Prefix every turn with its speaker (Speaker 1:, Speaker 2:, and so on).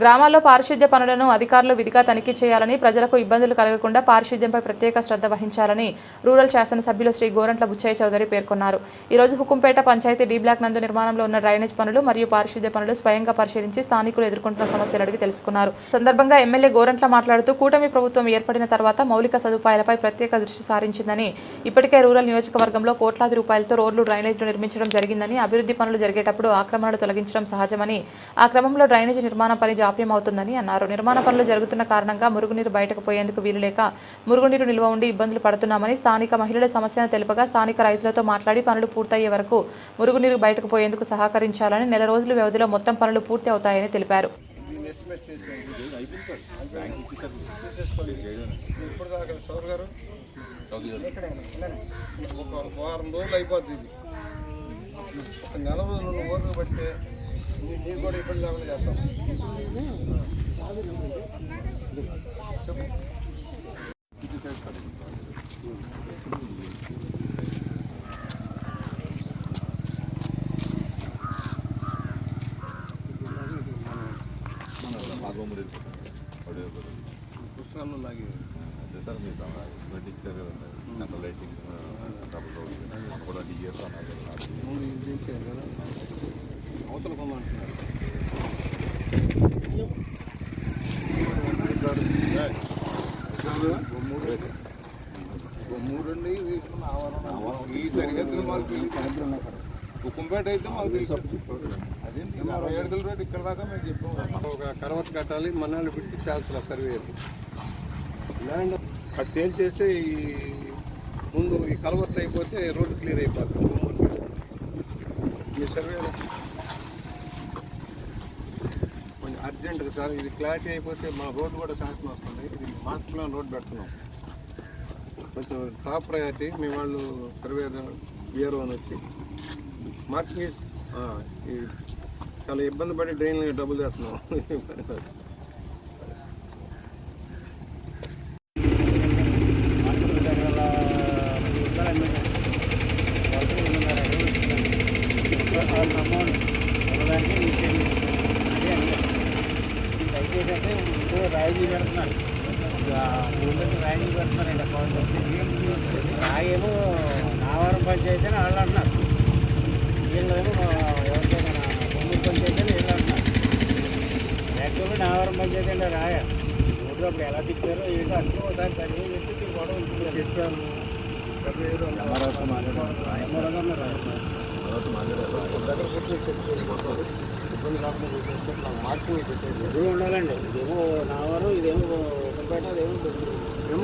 Speaker 1: గ్రామాల్లో పారిశుద్ధ్య పనులను అధికారులు విధిగా తనిఖీ చేయాలని ప్రజలకు ఇబ్బందులు కలగకుండా పారిశుద్ధ్యంపై ప్రత్యేక శ్రద్ధ వహించాలని రూరల్ శాసనసభ్యులు శ్రీ గోరంట్ల బుచ్చయ్య చౌదరి పేర్కొన్నారు. ఈ రోజు హుకుంపేట పంచాయతీ డి బ్లాక్ నందు నిర్మాణంలో ఉన్న డ్రైనేజ్ పనులు మరియు పారిశుద్ధ్య పనులు స్వయంగా పరిశీలించి స్థానికులు ఎదుర్కొంటున్న సమస్యలు అడిగి తెలుసుకున్నారు. సందర్భంగా ఎమ్మెల్యే గోరంట్ల మాట్లాడుతూ కూటమి ప్రభుత్వం ఏర్పడిన తర్వాత మౌలిక సదుపాయాలపై ప్రత్యేక దృష్టి సారించిందని ఇప్పటికే రూరల్ నియోజకవర్గంలో కోట్లాది రూపాయలతో రోడ్లు డ్రైనేజ్లు నిర్మించడం జరిగిందని అభివృద్ధి పనులు జరిగేటప్పుడు ఆక్రమణలు తొలగించడం సహజమని ఆ క్రమంలో డ్రైనేజీ నిర్మాణ పని జాప్యం అవుతుందని అన్నారు. నిర్మాణ పనులు జరుగుతున్న కారణంగా మురుగునీరు బయటకు పోయేందుకు వీలులేక మురుగునీరు నిల్వ ఉండి ఇబ్బందులు పడుతున్నామని స్థానిక మహిళల సమస్యను తెలుపగా స్థానిక రైతులతో మాట్లాడి పనులు పూర్తయ్యే వరకు మురుగునీరు బయటకు పోయేందుకు సహకరించాలని నెల రోజుల వ్యవధిలో మొత్తం పనులు పూర్తి అవుతాయని తెలిపారు.
Speaker 2: ఒక వారం రోజులు అయిపోతుంది ఒక నెల రోజులు నువ్వు నీకు కూడా ఇబ్బంది లేకుండా చేస్తాం చెప్పు పుస్తకాల్లో అదే
Speaker 3: సార్ మీరు స్పెట్ ఇచ్చారు కదా అంత లైటింగ్ డబ్బులు కూడా డిఎస్ అన్నారు
Speaker 2: మూడు ఇది ఇచ్చారు కదా ఈ సరిహద్దులు మాకు కుంపేట అయితే మాకు తెలుసు. అదేంటి అరవై ఏడుగుల రోడ్డు ఇక్కడ దాకా మేము చెప్పాము ఒక కరవట్ కట్టాలి మన్నాళ్ళు పెట్టి చేస్తున్నా సర్వే ల్యాండ్ అటు తేల్చేస్తే ఈ ముందు ఈ కలవర్ట్ అయిపోతే రోడ్డు క్లియర్ అయిపోతుంది. ఈ సర్వే కొంచెం అర్జెంటుగా సార్? ఇది క్లారిటీ అయిపోతే మా రోడ్డు కూడా శాంక్షన్ వస్తుంది. ఇది మాస్టర్ రోడ్ పెడుతున్నాం. కొంచెం టాప్ ప్రయారిటీ మీ వాళ్ళు సర్వే ఇయర్ వన్ వచ్చి. మార్కింగ్ ఈ చాలా ఇబ్బంది పడి డ్రైన్ డబ్బులు చేస్తున్నాం
Speaker 4: రాయి పెడుతున్నారు ఊళ్ళకి రాయి పెడుతున్నారండి రాయేమో నావారం పంచాయతీ అని వాళ్ళు అంటున్నారు. వీళ్ళేమో ఎవరికైనా కొమ్మూరు పంచాయతీ అని వీళ్ళు అంటున్నారు. యాక్చువల్గా నావారం పంచాయతీ అంటే రాయ? ఊళ్ళో అప్పుడు ఎలా తిప్పారో ఏంటో అన్నీ ఒకసారి సర్వే చెప్పి గొడవ ఉంటుంది. చెప్పాను సర్వే ఏదో
Speaker 2: ఇబ్బంది కాకుండా చేసేస్తే నాకు మార్కింగ్
Speaker 4: ఉండాలండి? ఇదేమో నావారు ఇదేమో ఒకపేట అదేమో